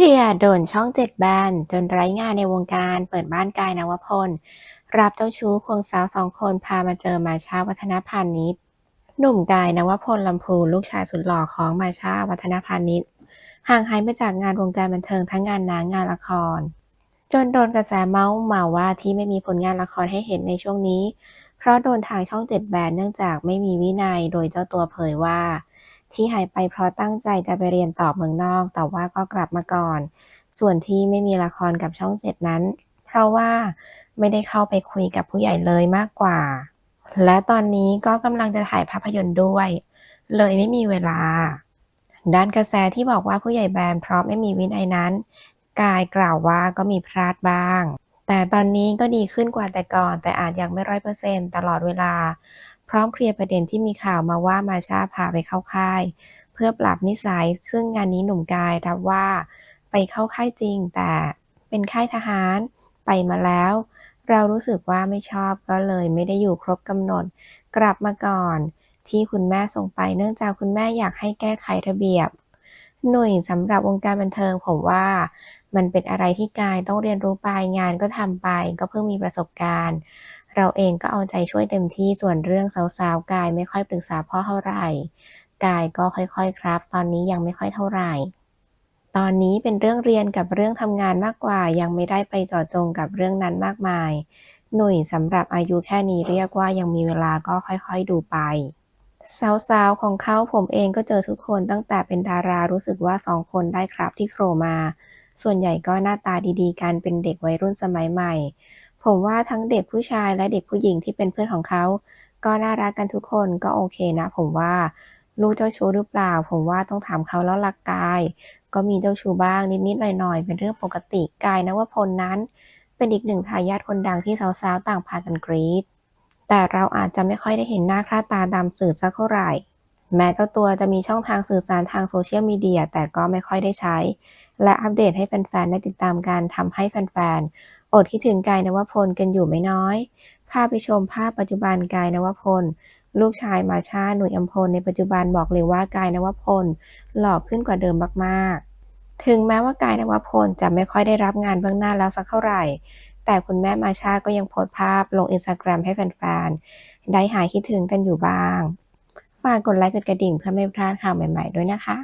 เรียโดนช่องเจ็ดแบนจนไร้งานในวงการเปิดบ้านกายนวพล รับเจ้าชู้ควงสาวสองคนพามาเจอมาชาวัฒนพานิชหนุ่มกายนวพลลำพูลูกชายสุดหล่อของมาชาวัฒนพานิชห่างหายไปจากงานวงการบันเทิงทั้งงานหนังงานละคร จนโดนกระแสเมาส์มาว่าที่ไม่มีผลงานละครให้เห็นในช่วงนี้ เพราะโดนทางช่องเจ็ดแบนเนื่องจากไม่มีวินัยโดยเจ้าตัวเผยว่า ที่หายไปเพราะตั้งใจจะไปเรียนต่อเมืองนอก แต่ว่าก็กลับมาก่อน ส่วนที่ไม่มีละครกับช่องเจ็ดนั้น เพราะว่าไม่ได้เข้าไปคุยกับผู้ใหญ่เลยมากกว่า และตอนนี้ก็กำลังจะถ่ายภาพยนตร์ด้วย เลยไม่มีเวลา ด้านกระแสที่บอกว่าผู้ใหญ่แบนเพราะไม่มีวินัยนั้น กายกล่าวว่าก็มีพลาดบ้าง แต่ตอนนี้ก็ดีขึ้นกว่าแต่ก่อน แต่อาจยังไม่ร้อยเปอร์เซ็นต์ตลอดเวลา พร้อมเคลียร์ประเด็นที่มีข่าวมาว่ามาชาพาไปเข้าค่าย เพื่อปรับนิสัย ซึ่งงานนี้หนุ่มกายรับว่าไปเข้าค่ายจริง แต่เป็นค่ายทหารไปมาแล้ว เรารู้สึกว่าไม่ชอบก็เลยไม่ได้อยู่ครบกำหนด กลับมาก่อน ที่คุณแม่ส่งไปเนื่องจากคุณแม่อยากให้แก้ไขระเบียบ หนุ่ยสำหรับวงการบันเทิงผมว่ามันเป็นอะไรที่กายต้องเรียนรู้ไปงานก็ทำไปก็เพิ่งมีประสบการณ์ เราเองก็เอาใจช่วยเต็มที่ส่วนเรื่องสาวๆกายไม่ค่อยปรึกษาพ่อเท่าไหร่กายก็ค่อยๆครับ ตอนนี้ยังไม่ค่อยเท่าไหร่ ตอนนี้เป็นเรื่องเรียนกับเรื่องทำงานมากกว่า ยังไม่ได้ไปจาะจงกับเรื่องนั้นมากมาย หนุ่ยสำหรับอายุแค่นี้เรียกว่ายังมีเวลาก็ค่อยๆดูไปสาวๆของเขาผมเองก็เจอทุกคนตั้งแต่เป็นดารารู้สึกว่าสองคนได้ครับที่โผล่มา ส่วนใหญ่ก็หน้าตาดีๆ กันเป็นเด็กวัยรุ่นสมัยใหม่ ผมว่าทั้งเด็กผู้ชายและเด็กผู้หญิงที่เป็นเพื่อนของเขา ก็น่ารักกันทุกคนก็โอเคนะ ผมว่าลูกเจ้าชู้หรือเปล่า ผมว่าต้องถามเขาแล้วลักกาย ก็มีเจ้าชู้บ้างนิดๆหน่อยๆเป็นเรื่องปกติกายนะว่าพลนั้น เป็นอีกหนึ่งทายาทคนดังที่สาวๆต่างพากันกรี๊ดแต่เราอาจจะไม่ค่อยได้เห็นหน้าค่าตาตามสื่อสักเท่าไหร่ แม้เจ้าตัวจะมีช่องทางสื่อสารทางโซเชียลมีเดียแต่ก็ไม่ค่อยได้ใช้ และอัปเดตให้แฟนๆได้ติดตามกันทำให้แฟนๆ อดคิดถึงกายนวพลกันอยู่ไม่น้อย พาไปชมภาพปัจจุบันกายนวพล ลูกชายมาชาหนุ่ยอัมพลในปัจจุบันบอกเลยว่ากายนวพล หล่อขึ้นกว่าเดิมมากๆ ถึงแม้ว่ากายนวพลจะไม่ค่อยได้รับงานเบื้องหน้าแล้วสักเท่าไหร่ แต่คุณแม่มาชาก็ยังโพสต์ภาพลงอินสตาแกรมให้แฟนๆ ได้หายคิดถึงกันอยู่บ้าง ฝากกดไลค์กดกระดิ่งเพื่อไม่พลาดข่าวใหม่ ๆ ด้วยนะคะ